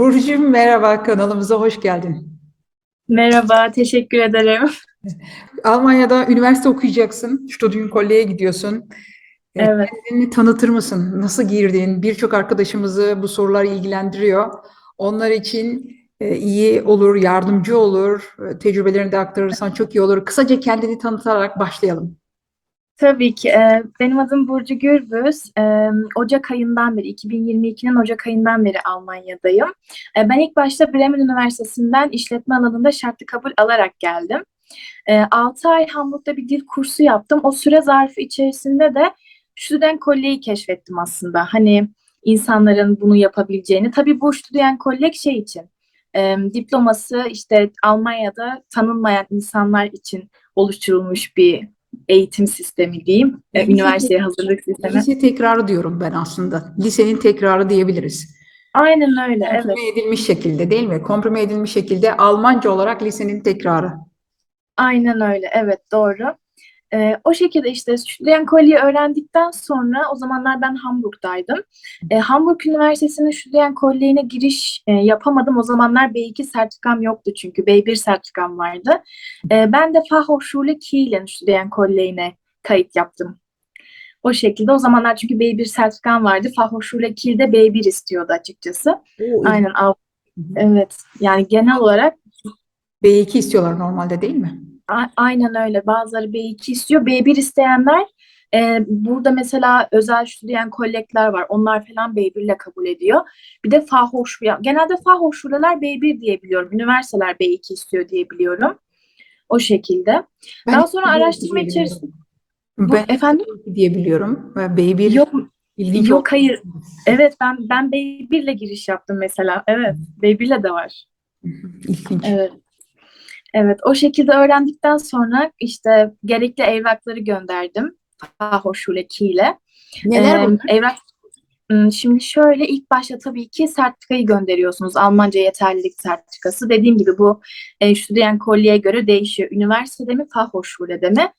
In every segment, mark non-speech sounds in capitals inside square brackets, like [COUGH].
Burcu merhaba kanalımıza hoş geldin. Merhaba, teşekkür ederim. Almanya'da üniversite okuyacaksın. Studienkolle'ye gidiyorsun. E, Evet, Kendini tanıtır mısın? Nasıl girdin? Birçok arkadaşımızı bu sorular ilgilendiriyor. Onlar için e, iyi olur, yardımcı olur. E, Tecrübelerini de aktarırsan çok iyi olur. Kısaca kendini tanıtarak başlayalım. Tabii ki. Ee, Benim adım Burcu Gürbüz. Ee, Ocak ayından beri, 2022'nin Ocak ayından beri Almanya'dayım. Ee, Ben ilk başta Bremen Üniversitesi'nden işletme alanında şartlı kabul alarak geldim. 6 ay Hamburg'da bir dil kursu yaptım. O süre zarfı içerisinde de Studenkolle'yi keşfettim aslında. Hani insanların bunu yapabileceğini. Tabii bu Studenkolle şey için, e, diploması işte Almanya'da tanınmayan insanlar için oluşturulmuş bir eğitim sistemi diyeyim. E, üniversiteye hazırlık sistemi. lise tekrarı diyorum ben aslında. Lisenin tekrarı diyebiliriz. Aynen öyle, evet. Komprime edilmiş şekilde değil mi? Komprime edilmiş şekilde Almanca olarak lisenin tekrarı. Aynen öyle, evet doğru. Ee, o şekilde işte Studienkolle'yi öğrendikten sonra o zamanlar ben Hamburg'daydım. Ee, Hamburg Üniversitesi'nin Studienkolle'ine giriş e, yapamadım. O zamanlar B2 sertifikam yoktu çünkü B1 sertifikam vardı. Ee, ben de Fachhochschule Kiel'in Studienkolle'ine kayıt yaptım. O şekilde o zamanlar çünkü B1 sertifikam vardı. Fachhochschule Kiel'de B1 istiyordu açıkçası. Oo, Aynen, evet. Yani genel olarak B2 istiyorlar normalde değil mi? A- Aynen öyle. Bazıları B2 istiyor. B1 isteyenler e, burada mesela özel stüdyen kollekler var. Onlar falan B1 ile kabul ediyor. Bir de Fachhochschule. Genelde Fachhochschule'ler B1 diye biliyorum. Üniversiteler B2 istiyor diye biliyorum. O şekilde. Ben Daha sonra araştırma içerisinde bu Ben efendim iki diye biliyorum. Ve B1 yok ilginç yok oldu. hayır. Evet ben ben B1 ile giriş yaptım mesela. Evet. B1 ile de var. İlginç. Evet. Evet, o şekilde öğrendikten sonra işte gerekli evrakları gönderdim. Fachhochschule Kiel'e. Neler Ee, bunlar? evrak Şimdi şöyle ilk başta tabii ki sertifikayı gönderiyorsunuz. Almanca yeterlilik sertifikası. Dediğim gibi bu e, Studienkolle'ye göre değişiyor. Üniversitede mi, Fachhochschule'de mi?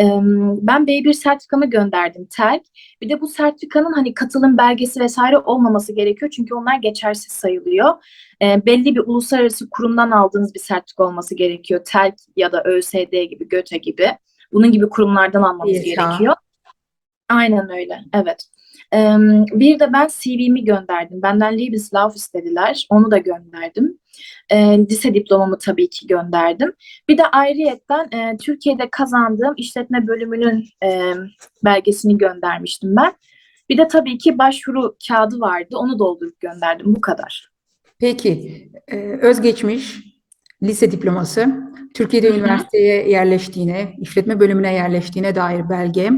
Ee, ben B1 sertifikamı gönderdim TELK. Bir de bu sertifikanın hani katılım belgesi vesaire olmaması gerekiyor. Çünkü onlar geçersiz sayılıyor. Ee, belli bir uluslararası kurumdan aldığınız bir sertifika olması gerekiyor. TELK ya da ÖSD gibi, GÖTE gibi. Bunun gibi kurumlardan almanız İSA. gerekiyor. Aynen öyle, evet. Ee, bir de ben CV'mi gönderdim. Benden Lebenslauf istediler. Onu da gönderdim. Ee, lise diplomamı tabii ki gönderdim. Bir de ayrıyetten e, Türkiye'de kazandığım işletme bölümünün e, belgesini göndermiştim ben. Bir de tabii ki başvuru kağıdı vardı. Onu doldurup gönderdim. Bu kadar. Peki, e, özgeçmiş lise diploması, Türkiye'de üniversiteye yerleştiğine, işletme bölümüne yerleştiğine dair belge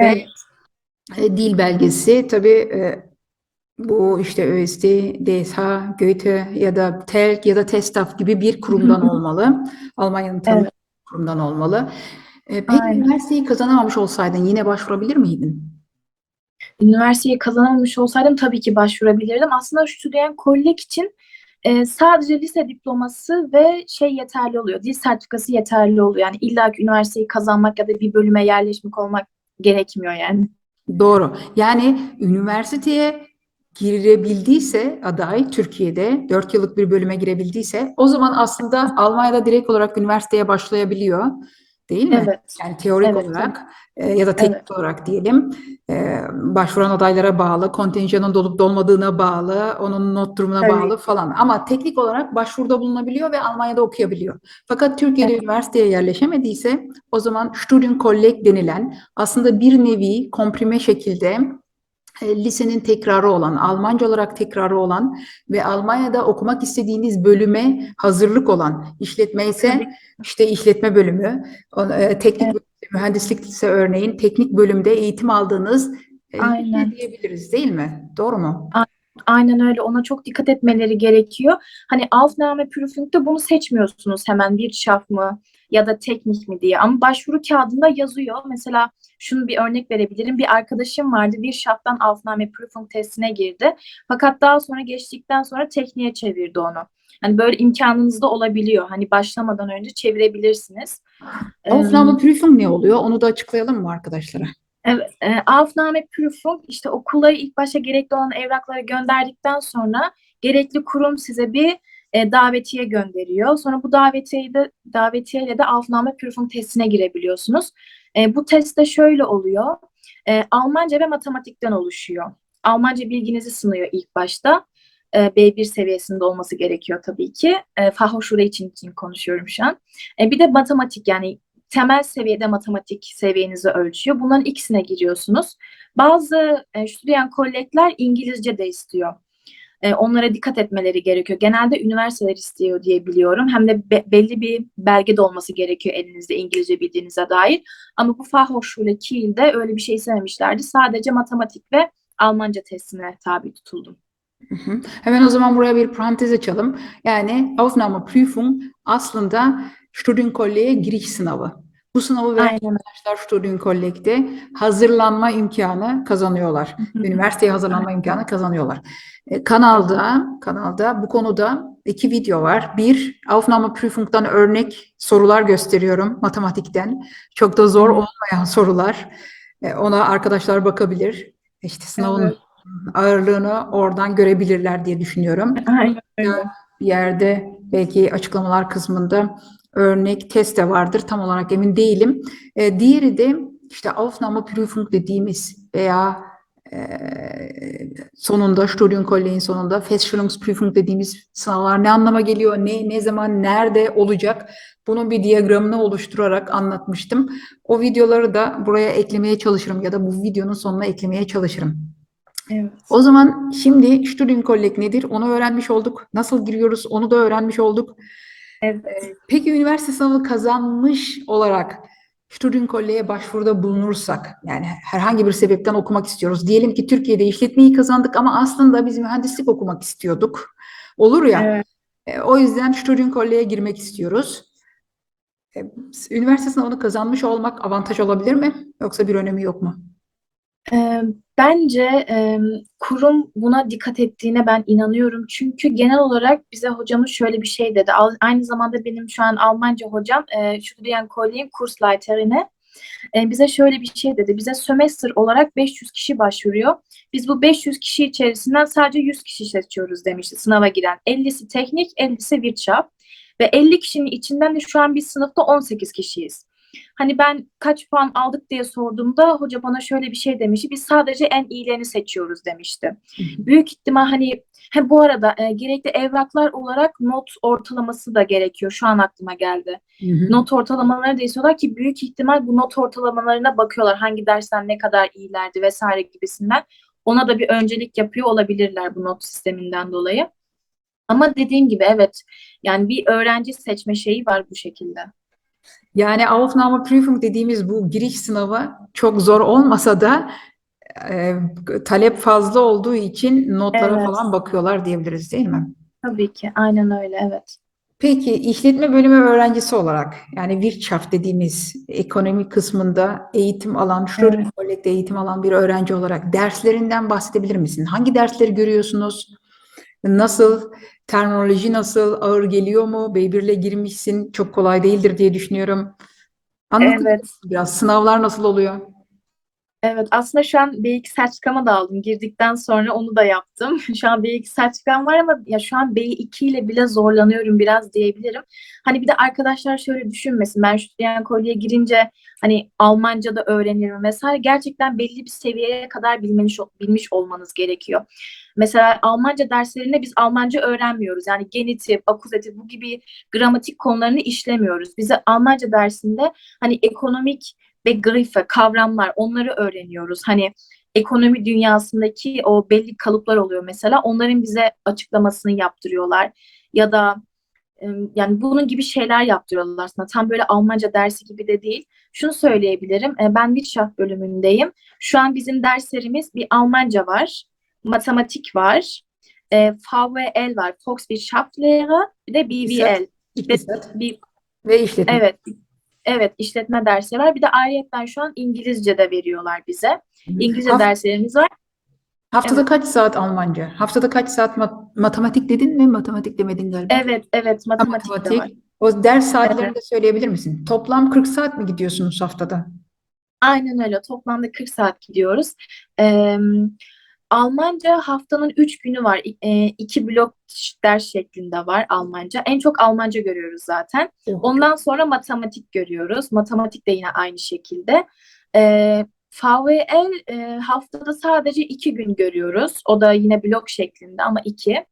ve Evet. e, dil belgesi. Tabii e, bu işte ÖSD, DSH, Goethe ya da TELK ya da TESTAF gibi bir kurumdan olmalı. Almanya'nın tanıdığı Evet. kurumdan olmalı. E, peki Aynen. üniversiteyi kazanamamış olsaydın yine başvurabilir miydin? Üniversiteyi kazanamamış olsaydım tabii ki başvurabilirdim. Aslında Studienkolleg için e, sadece lise diploması ve şey yeterli oluyor. Dil sertifikası yeterli oluyor. Yani illa ki üniversiteyi kazanmak ya da bir bölüme yerleşmek olmak gerekmiyor yani. Doğru. Yani üniversiteye girebildiyse aday Türkiye'de 4 yıllık bir bölüme girebildiyse o zaman aslında Almanya'da direkt olarak üniversiteye başlayabiliyor. Değil mi? Evet. Yani teorik Evet, olarak e, ya da teknik Evet. olarak diyelim e, başvuran adaylara bağlı, kontenjanın dolup dolmadığına bağlı, onun not durumuna Tabii. bağlı falan. Ama teknik olarak başvuruda bulunabiliyor ve Almanya'da okuyabiliyor. Fakat Türkiye'de Evet. üniversiteye yerleşemediyse o zaman Studienkolleg denilen aslında bir nevi komprime şekilde lisenin tekrarı olan, Almanca olarak tekrarı olan ve Almanya'da okumak istediğiniz bölüme hazırlık olan işletme ise işte işletme bölümü, e, teknik Evet. mühendislik ise örneğin teknik bölümde eğitim aldığınız e, Aynen. diyebiliriz değil mi? Doğru mu? Aynen öyle. Ona çok dikkat etmeleri gerekiyor. Hani Aufnahmeprüfung'da bunu seçmiyorsunuz hemen bir şaf mı ya da teknik mi diye. Ama başvuru kağıdında yazıyor. Mesela şunu bir örnek verebilirim. Bir arkadaşım vardı. Bir şaftan Aufnahmeprüfung testine girdi. Fakat daha sonra geçtikten sonra tekniğe çevirdi onu. Hani böyle imkanınız da olabiliyor. Hani başlamadan önce çevirebilirsiniz. Ee, Aufnahmeprüfung ne oluyor? Onu da açıklayalım mı arkadaşlara? Evet, e, Aufnahmeprüfung işte okula ilk başta gerekli olan evrakları gönderdikten sonra gerekli kurum size bir e, davetiye gönderiyor. Sonra bu davetiyeyi de davetiyeyle de Aufnahme Prüfung testine girebiliyorsunuz. E, bu test de şöyle oluyor. E, Almanca ve matematikten oluşuyor. Almanca bilginizi sınıyor ilk başta. E, B1 seviyesinde olması gerekiyor tabii ki. E, Fachhochschule için, için konuşuyorum şu an. E, bir de matematik yani temel seviyede matematik seviyenizi ölçüyor. Bunların ikisine giriyorsunuz. Bazı e, Studien Collect'ler İngilizce de istiyor. E, onlara dikkat etmeleri gerekiyor. Genelde üniversiteler istiyor diye biliyorum. Hem de be- belli bir belge de olması gerekiyor elinizde İngilizce bildiğinize dair. Ama bu Fachhochschule Kiel'de öyle bir şey istememişlerdi. Sadece matematik ve Almanca testine tabi tutuldum. Hı hı. Hemen o zaman buraya bir parantez açalım. Yani Aufnahmeprüfung aslında Studienkollege'ye giriş sınavı. Bu sınavı veren arkadaşlar Studienkollege'de hazırlanma imkanı kazanıyorlar. Üniversiteye hazırlanma imkanı kazanıyorlar. E, kanalda, kanalda bu konuda iki video var. Bir, Aufnahmeprüfung'dan örnek sorular gösteriyorum matematikten. Çok da zor olmayan sorular. E, ona arkadaşlar bakabilir. İşte sınavın Evet. ağırlığını oradan görebilirler diye düşünüyorum. Aynen. Bir yerde belki açıklamalar kısmında örnek test de vardır. Tam olarak emin değilim. E, diğeri de işte Aufnahmeprüfung dediğimiz veya e, sonunda Studienkollegin sonunda Feststellungsprüfung dediğimiz sınavlar ne anlama geliyor, ne ne zaman, nerede olacak? Bunun bir diyagramını oluşturarak anlatmıştım. O videoları da buraya eklemeye çalışırım ya da bu videonun sonuna eklemeye çalışırım. Evet. O zaman şimdi Studienkolleg nedir? Onu öğrenmiş olduk. Nasıl giriyoruz? Onu da öğrenmiş olduk. Evet. Peki üniversite sınavı kazanmış olarak Studienkolleg'e başvuruda bulunursak, yani herhangi bir sebepten okumak istiyoruz. Diyelim ki Türkiye'de işletmeyi kazandık ama aslında biz mühendislik okumak istiyorduk. Olur ya. Evet. E, o yüzden Studienkolleg'e girmek istiyoruz. E, üniversite sınavını kazanmış olmak avantaj olabilir mi? Yoksa bir önemi yok mu? Bence kurum buna dikkat ettiğine ben inanıyorum. Çünkü genel olarak bize hocamız şöyle bir şey dedi. Aynı zamanda benim şu an Almanca hocam, e, Studienkollegin Kursleiterine e, bize şöyle bir şey dedi. Bize sömestr olarak 500 kişi başvuruyor. Biz bu 500 kişi içerisinden sadece 100 kişi seçiyoruz demişti sınava giren. 50'si teknik, 50'si Wirtschaft. Ve 50 kişinin içinden de şu an biz sınıfta 18 kişiyiz. Hani ben kaç puan aldık diye sorduğumda hoca bana şöyle bir şey demişti. Biz sadece en iyilerini seçiyoruz demişti. Büyük ihtimal hani he, bu arada e, gerekli evraklar olarak not ortalaması da gerekiyor. Şu an aklıma geldi. Hı hı. Not ortalamaları da istiyorlar ki büyük ihtimal bu not ortalamalarına bakıyorlar. Hangi dersten ne kadar iyilerdi vesaire gibisinden. Ona da bir öncelik yapıyor olabilirler bu not sisteminden dolayı. Ama dediğim gibi evet yani bir öğrenci seçme şeyi var bu şekilde. Yani Aufnahmeprüfung dediğimiz bu giriş sınavı çok zor olmasa da e, talep fazla olduğu için notlara Evet. falan bakıyorlar diyebiliriz değil mi? Tabii ki aynen öyle evet. Peki işletme bölümü öğrencisi olarak yani Wirtschaft dediğimiz ekonomi kısmında eğitim alan, Studienkolleg'de eğitim alan bir öğrenci olarak derslerinden bahsedebilir misin? Hangi dersleri görüyorsunuz? Nasıl? Terminoloji nasıl? Ağır geliyor mu? B1'le girmişsin. Çok kolay değildir diye düşünüyorum. Anlatır Evet. biraz? Sınavlar nasıl oluyor? Evet aslında şu an B2 sertifikamı da aldım. Girdikten sonra onu da yaptım. [LAUGHS] Şu an B2 sertifikam var ama ya şu an B2 ile bile zorlanıyorum biraz diyebilirim. Hani bir de arkadaşlar şöyle düşünmesin. Ben şu Studienkollege'ye girince hani Almanca da öğrenirim vesaire. Gerçekten belli bir seviyeye kadar bilmiş, bilmiş olmanız gerekiyor. Mesela Almanca derslerinde biz Almanca öğrenmiyoruz. Yani genitif, akuzatif bu gibi gramatik konularını işlemiyoruz. Bize Almanca dersinde hani ekonomik ve grife, kavramlar onları öğreniyoruz. Hani ekonomi dünyasındaki o belli kalıplar oluyor mesela. Onların bize açıklamasını yaptırıyorlar. Ya da yani bunun gibi şeyler yaptırıyorlar aslında. Tam böyle Almanca dersi gibi de değil. Şunu söyleyebilirim. e, Ben Wirtschaft bölümündeyim. Şu an bizim derslerimiz bir Almanca var, matematik var, e, VWL var, Volkswirtschaftslehre, bir de BWL. İktisat Bir, ve işletme. Evet. Evet, işletme dersi var. Bir de ayrıyetten şu an İngilizce de veriyorlar bize. İngilizce Haft- derslerimiz var. haftada Evet. kaç saat Almanca? Haftada kaç saat mat- matematik dedin mi? Matematik demedin galiba. Evet, evet, Ha, matematik de var. O ders saatlerini de söyleyebilir misin? Toplam 40 saat mi gidiyorsunuz haftada? Aynen öyle. Toplamda 40 saat gidiyoruz. Ee, Almanca haftanın üç günü var. E, iki blok ders şeklinde var Almanca. En çok Almanca görüyoruz zaten. Oh. Ondan sonra matematik görüyoruz. Matematik de yine aynı şekilde. Ee, VWL e, haftada sadece iki gün görüyoruz. O da yine blok şeklinde ama iki.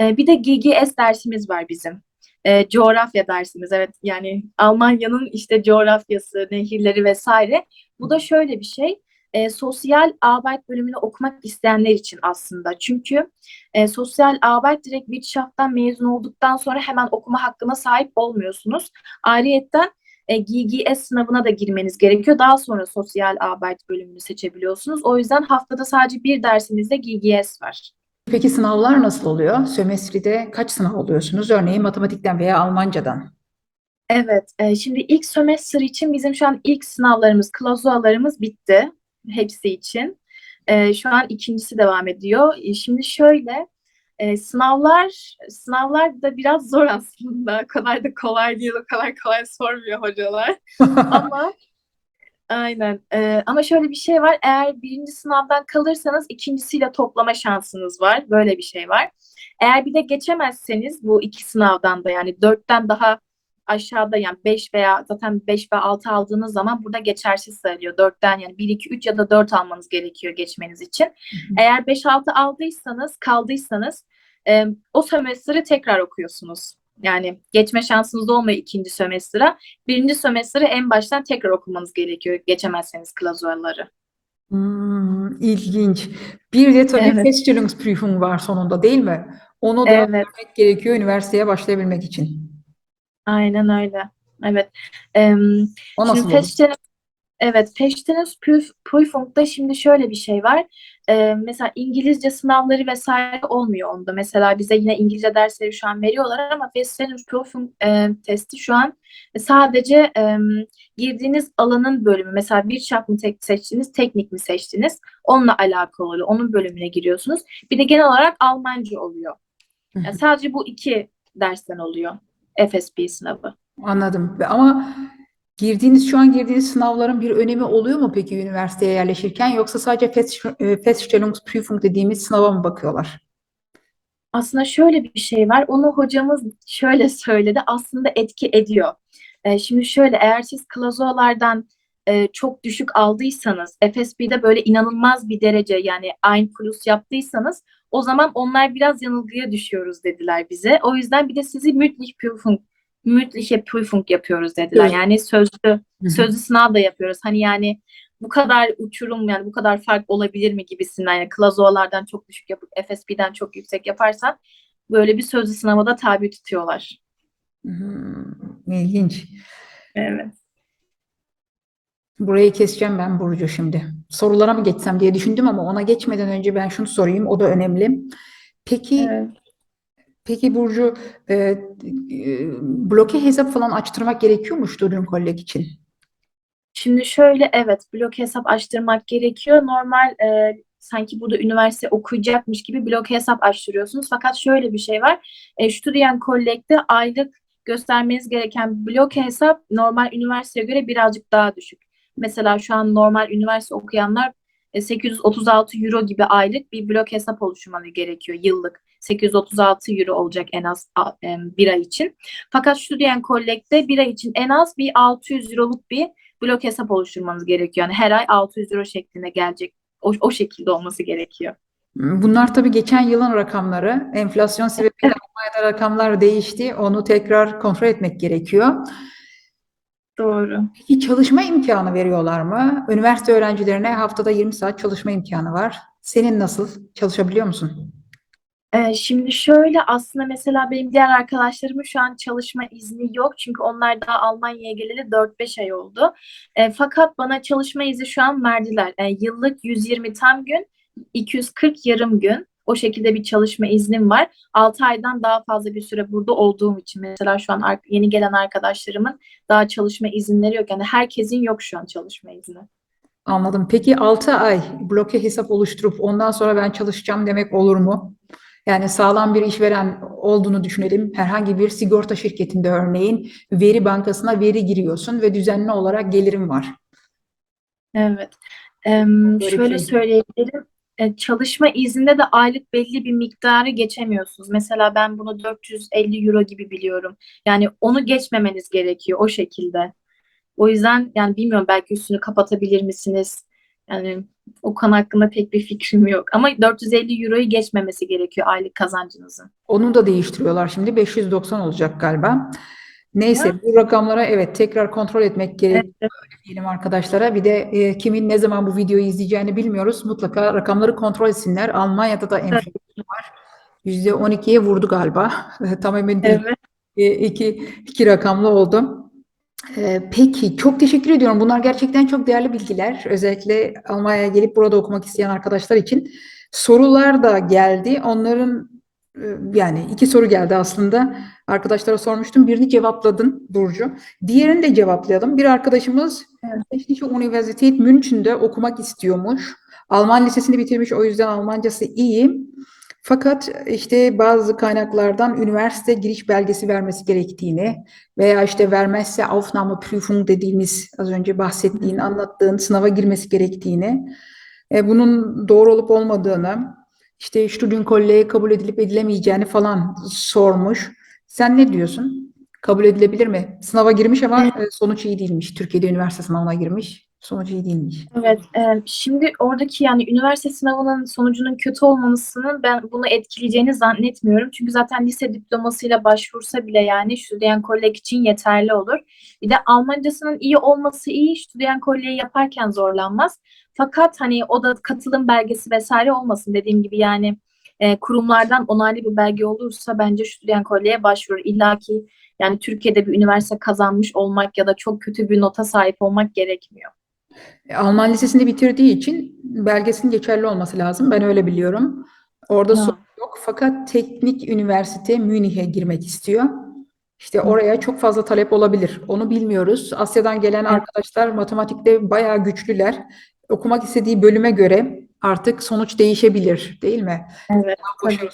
Ee, bir de GGS dersimiz var bizim. Ee, coğrafya dersimiz. Evet yani Almanya'nın işte coğrafyası, nehirleri vesaire. Bu da şöyle bir şey. E, sosyal Arbeit bölümünü okumak isteyenler için aslında. Çünkü e, sosyal Arbeit direkt Wirtschaft'tan mezun olduktan sonra hemen okuma hakkına sahip olmuyorsunuz. Ayrıyetten e, GGS sınavına da girmeniz gerekiyor. Daha sonra sosyal Arbeit bölümünü seçebiliyorsunuz. O yüzden haftada sadece bir dersimizde GGS var. Peki sınavlar nasıl oluyor? Sömestride kaç sınav oluyorsunuz? Örneğin matematikten veya Almancadan. Evet, e, şimdi ilk sömestr için bizim şu an ilk sınavlarımız, klauzualarımız bitti. Hepsi için. E, şu an ikincisi devam ediyor. E, şimdi şöyle, e, sınavlar sınavlar da biraz zor aslında. O kadar da kolay değil, o kadar kolay sormuyor hocalar. [LAUGHS] Ama aynen. E, ama şöyle bir şey var. Eğer birinci sınavdan kalırsanız ikincisiyle toplama şansınız var. Böyle bir şey var. Eğer bir de geçemezseniz bu iki sınavdan da yani dörtten daha aşağıda yani 5 veya zaten 5 ve 6 aldığınız zaman burada geçersiz sayılıyor. 4'ten yani 1, 2, 3 ya da 4 almanız gerekiyor geçmeniz için. Eğer 5, 6 aldıysanız, kaldıysanız e, o sömestri tekrar okuyorsunuz. Yani geçme şansınız olmuyor ikinci sömestra. Birinci sömestri en baştan tekrar okumanız gerekiyor geçemezseniz klauzuarları. Hmm, ilginç. Bir de tabii Evet. Feststellungsprüfung var sonunda değil mi? Onu da Evet. gerekiyor üniversiteye başlayabilmek için. Aynen öyle. Evet. O Şimdi nasıl olur? Feststellungs evet, Feststellungsprüfung'da şimdi şöyle bir şey var. Ee, mesela İngilizce sınavları vesaire olmuyor onda. Mesela bize yine İngilizce dersleri şu an veriyorlar ama Feststellungsprüfung e, testi şu an sadece e, girdiğiniz alanın bölümü. Mesela Wirtschaft mı tek seçtiniz, teknik mi seçtiniz? Onunla alakalı. Onun bölümüne giriyorsunuz. Bir de genel olarak Almanca oluyor. Hı hı. Yani sadece bu iki dersten oluyor FSP sınavı. Anladım. Ama girdiğiniz şu an girdiğiniz sınavların bir önemi oluyor mu peki üniversiteye yerleşirken yoksa sadece Fest- e, Feststellungsprüfung dediğimiz sınava mı bakıyorlar? Aslında şöyle bir şey var. Onu hocamız şöyle söyledi. Aslında etki ediyor. Ee, şimdi şöyle eğer siz klazolardan e, çok düşük aldıysanız, FSB'de böyle inanılmaz bir derece yani Ein Plus yaptıysanız o zaman onlar biraz yanılgıya düşüyoruz dediler bize. O yüzden bir de sizi mündlich Prüfung, mündliche Prüfung yapıyoruz dediler. Evet. Yani sözlü sözlü sınav da yapıyoruz. Hani yani bu kadar uçurum yani bu kadar fark olabilir mi gibisinden yani klazolardan çok düşük yapıp FSP'den çok yüksek yaparsan böyle bir sözlü sınava da tabi tutuyorlar. Hmm, ilginç. Evet. Burayı keseceğim ben Burcu şimdi. Sorulara mı geçsem diye düşündüm ama ona geçmeden önce ben şunu sorayım. O da önemli. Peki Evet. peki Burcu e, e, bloke hesap falan açtırmak gerekiyor mu Student Collect için? Şimdi şöyle evet blok hesap açtırmak gerekiyor. Normal e, sanki burada üniversite okuyacakmış gibi blok hesap açtırıyorsunuz. Fakat şöyle bir şey var. E, Studien Collect'te aylık göstermeniz gereken blok hesap normal üniversiteye göre birazcık daha düşük. Mesela şu an normal üniversite okuyanlar e, 836 euro gibi aylık bir blok hesap oluşturmaları gerekiyor yıllık. 836 euro olacak en az e, bir ay için. Fakat Studien Collect'te bir ay için en az bir 600 euroluk bir blok hesap oluşturmanız gerekiyor. Yani her ay 600 euro şeklinde gelecek. O, o şekilde olması gerekiyor. Bunlar tabii geçen yılın rakamları. Enflasyon sebebiyle Almanya'da rakamlar değişti. Onu tekrar kontrol etmek gerekiyor. Doğru. Peki çalışma imkanı veriyorlar mı? Üniversite öğrencilerine haftada 20 saat çalışma imkanı var. Senin nasıl? Çalışabiliyor musun? Ee, şimdi şöyle aslında mesela benim diğer arkadaşlarımın şu an çalışma izni yok. Çünkü onlar daha Almanya'ya geleli 4-5 ay oldu. Ee, fakat bana çalışma izni şu an verdiler. Ee, yıllık 120 tam gün, 240 yarım gün. O şekilde bir çalışma iznim var. 6 aydan daha fazla bir süre burada olduğum için. Mesela şu an yeni gelen arkadaşlarımın daha çalışma izinleri yok. Yani herkesin yok şu an çalışma izni. Anladım. Peki 6 ay bloke hesap oluşturup ondan sonra ben çalışacağım demek olur mu? Yani sağlam bir işveren olduğunu düşünelim. Herhangi bir sigorta şirketinde örneğin veri bankasına veri giriyorsun ve düzenli olarak gelirim var. Evet. Bir şöyle şey. söyleyebilirim. E, çalışma izninde de aylık belli bir miktarı geçemiyorsunuz. Mesela ben bunu 450 euro gibi biliyorum. Yani onu geçmemeniz gerekiyor o şekilde. O yüzden yani bilmiyorum belki üstünü kapatabilir misiniz? Yani o konu hakkında pek bir fikrim yok. Ama 450 euroyu geçmemesi gerekiyor aylık kazancınızın. Onu da değiştiriyorlar şimdi 590 olacak galiba. Neyse bu rakamlara evet tekrar kontrol etmek gerekiyor Evet, diyelim arkadaşlara. Bir de e, kimin ne zaman bu videoyu izleyeceğini bilmiyoruz. Mutlaka rakamları kontrol etsinler. Almanya'da da enflasyon var. %12'ye vurdu galiba. [LAUGHS] Tam emin değilim. evet. E, iki, iki rakamlı oldu. E, peki çok teşekkür ediyorum. Bunlar gerçekten çok değerli bilgiler. Özellikle Almanya'ya gelip burada okumak isteyen arkadaşlar için. Sorular da geldi. Onların yani iki soru geldi aslında. Arkadaşlara sormuştum. Birini cevapladın Burcu. Diğerini de cevaplayalım. Bir arkadaşımız Evet. Technische Universität München'de okumak istiyormuş. Alman lisesini bitirmiş. O yüzden Almancası iyi. Fakat işte bazı kaynaklardan üniversite giriş belgesi vermesi gerektiğini veya işte vermezse Aufnahmeprüfung dediğimiz az önce bahsettiğin, anlattığın sınava girmesi gerektiğini, e, bunun doğru olup olmadığını, işte Studienkolle'ye kabul edilip edilemeyeceğini falan sormuş. Sen ne diyorsun? Kabul edilebilir mi? Sınava girmiş ama e, sonuç iyi değilmiş. Türkiye'de üniversite sınavına girmiş. Sonuç iyi değilmiş. Evet, e, şimdi oradaki yani üniversite sınavının sonucunun kötü olmamasının ben bunu etkileyeceğini zannetmiyorum. Çünkü zaten lise diplomasıyla başvursa bile yani Studienkolleg için yeterli olur. Bir de Almancasının iyi olması iyi, Studienkolleg'i yaparken zorlanmaz. Fakat hani o da katılım belgesi vesaire olmasın dediğim gibi yani e, kurumlardan onaylı bir belge olursa bence Studienkolleg'e başvurur. İlla ki yani Türkiye'de bir üniversite kazanmış olmak ya da çok kötü bir nota sahip olmak gerekmiyor. E, Alman lisesini bitirdiği için belgesinin geçerli olması lazım. Ben öyle biliyorum. Orada Ya. sorun yok. Fakat teknik üniversite Münih'e girmek istiyor. İşte oraya çok fazla talep olabilir. Onu bilmiyoruz. Asya'dan gelen Evet. arkadaşlar matematikte bayağı güçlüler. Okumak istediği bölüme göre artık sonuç değişebilir, değil mi? Evet,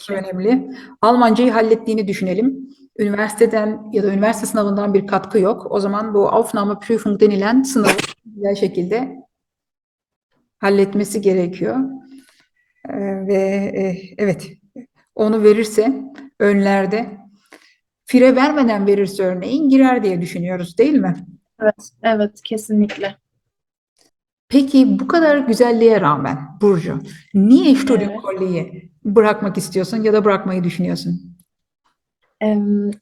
ki. önemli. Almancayı hallettiğini düşünelim. Üniversiteden ya da üniversite sınavından bir katkı yok. O zaman bu Aufnahmeprüfung denilen sınavı güzel şekilde halletmesi gerekiyor. Ee, ve e, evet onu verirse önlerde fire vermeden verirse örneğin girer diye düşünüyoruz değil mi? Evet, evet kesinlikle. Peki bu kadar güzelliğe rağmen Burcu niye Evet. Studienkolle'yi bırakmak istiyorsun ya da bırakmayı düşünüyorsun?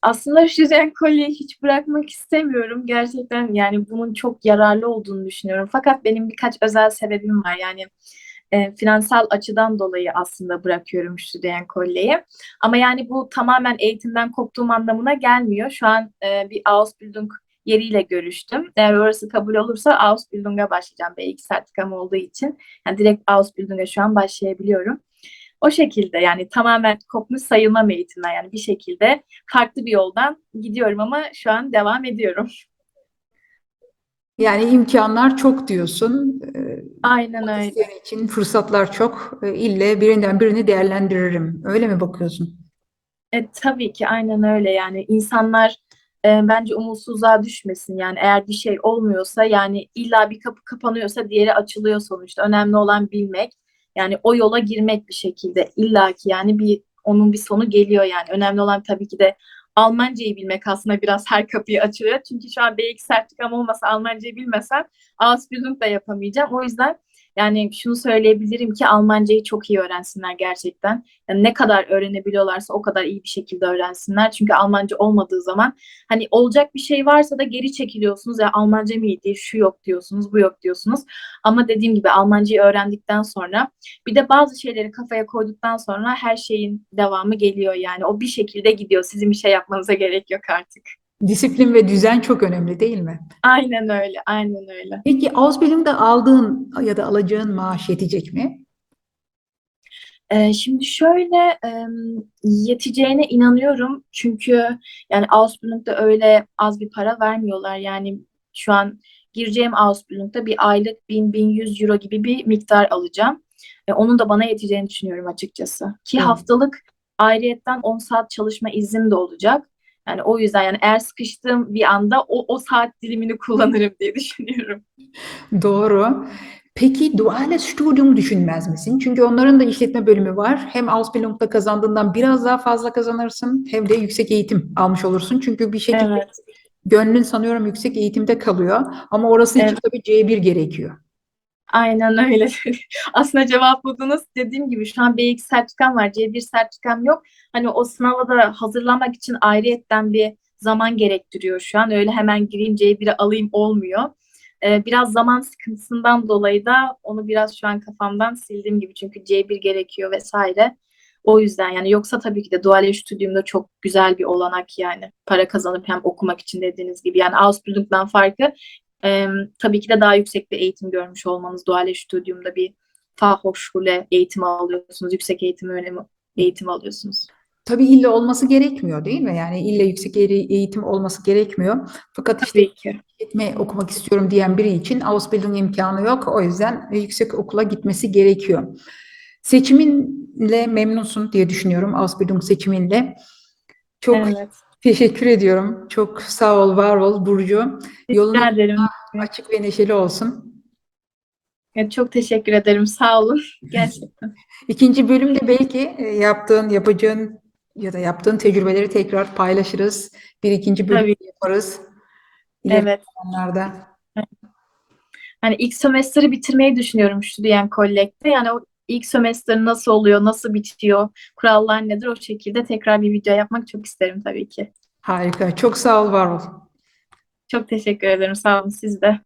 Aslında Şizen kolyeyi hiç bırakmak istemiyorum. Gerçekten yani bunun çok yararlı olduğunu düşünüyorum. Fakat benim birkaç özel sebebim var. Yani e, finansal açıdan dolayı aslında bırakıyorum Şizen kolyeyi. Ama yani bu tamamen eğitimden koptuğum anlamına gelmiyor. Şu an e, bir Ausbildung yeriyle görüştüm. Eğer orası kabul olursa Ausbildung'a başlayacağım. B2 sertifikam olduğu için. Yani direkt Ausbildung'a şu an başlayabiliyorum. O şekilde yani tamamen kopmuş sayılmam eğitimden yani bir şekilde farklı bir yoldan gidiyorum ama şu an devam ediyorum. Yani imkanlar çok diyorsun. Ee, Aynen öyle. İsteyen için fırsatlar çok. Ee, İlle birinden birini değerlendiririm. Öyle mi bakıyorsun? E, tabii ki aynen öyle yani insanlar e, bence umutsuzluğa düşmesin yani eğer bir şey olmuyorsa yani illa bir kapı kapanıyorsa diğeri açılıyor sonuçta önemli olan bilmek yani o yola girmek bir şekilde illa ki yani bir onun bir sonu geliyor yani. Önemli olan tabii ki de Almancayı bilmek aslında biraz her kapıyı açıyor. Çünkü şu an B2 sertifikam olmasa Almancayı bilmesem Ausbildung da yapamayacağım. O yüzden yani şunu söyleyebilirim ki Almancayı çok iyi öğrensinler gerçekten. Yani ne kadar öğrenebiliyorlarsa o kadar iyi bir şekilde öğrensinler. Çünkü Almanca olmadığı zaman hani olacak bir şey varsa da geri çekiliyorsunuz. Ya Almanca mı iyi değil, şu yok diyorsunuz, bu yok diyorsunuz. Ama dediğim gibi Almancayı öğrendikten sonra bir de bazı şeyleri kafaya koyduktan sonra her şeyin devamı geliyor. Yani o bir şekilde gidiyor. Sizin bir şey yapmanıza gerek yok artık. Disiplin ve düzen çok önemli değil mi? Aynen öyle, aynen öyle. Peki Ausbildung'da aldığın ya da alacağın maaş yetecek mi? Ee, şimdi şöyle em, yeteceğine inanıyorum çünkü yani Ausbildung'da öyle az bir para vermiyorlar yani şu an gireceğim Ausbildung'da bir aylık 1000-1100 euro gibi bir miktar alacağım. E, onun da bana yeteceğini düşünüyorum açıkçası. Ki Hı. haftalık ayrıyetten 10 saat çalışma iznim de olacak. Yani o yüzden yani eğer sıkıştığım bir anda o, o saat dilimini [LAUGHS] kullanırım diye düşünüyorum. Doğru. Peki duales Studium düşünmez misin? Çünkü onların da işletme bölümü var. Hem Ausbildung'da kazandığından biraz daha fazla kazanırsın hem de yüksek eğitim almış olursun. Çünkü bir şekilde Evet. gönlün sanıyorum yüksek eğitimde kalıyor. Ama orası için Evet. tabii C1 gerekiyor. Aynen öyle. [LAUGHS] Aslında cevapladınız. Dediğim gibi şu an B2 sertifikam var. C1 sertifikam yok. Hani o sınava da hazırlanmak için ayrıyetten bir zaman gerektiriyor şu an. Öyle hemen gireyim C1'i alayım olmuyor. Ee, biraz zaman sıkıntısından dolayı da onu biraz şu an kafamdan sildiğim gibi. Çünkü C1 gerekiyor vesaire. O yüzden yani yoksa tabii ki de Dual Studium'da çok güzel bir olanak yani. Para kazanıp hem okumak için dediğiniz gibi. Yani Ausbildung'dan farkı e, tabii ki de daha yüksek bir eğitim görmüş olmanız. Dual Studium'da bir Fachhochschule eğitimi alıyorsunuz. Yüksek eğitim öğrenimi eğitim alıyorsunuz. Tabii illa olması gerekmiyor değil mi? Yani illa yüksek eğitim olması gerekmiyor. Fakat işte Tabii ki. işletme okumak istiyorum diyen biri için Ausbildung imkanı yok. O yüzden yüksek okula gitmesi gerekiyor. Seçiminle memnunsun diye düşünüyorum. Ausbildung seçiminle. Çok Evet. Teşekkür ediyorum. Çok sağ ol, var ol Burcu. Yolun açık ve neşeli olsun. Evet, çok teşekkür ederim. Sağ olun. Gerçekten. [LAUGHS] İkinci bölümde belki e, yaptığın, yapacağın ya da yaptığın tecrübeleri tekrar paylaşırız. Bir ikinci bölüm Tabii. yaparız. Evet. zamanlarda. Hani ilk sömestr'i bitirmeyi düşünüyorum Studien Collect'te. Yani o ilk sömestr nasıl oluyor, nasıl bitiyor, kurallar nedir o şekilde tekrar bir video yapmak çok isterim tabii ki. Harika. Çok sağ ol, var ol. Çok teşekkür ederim. Sağ olun siz de.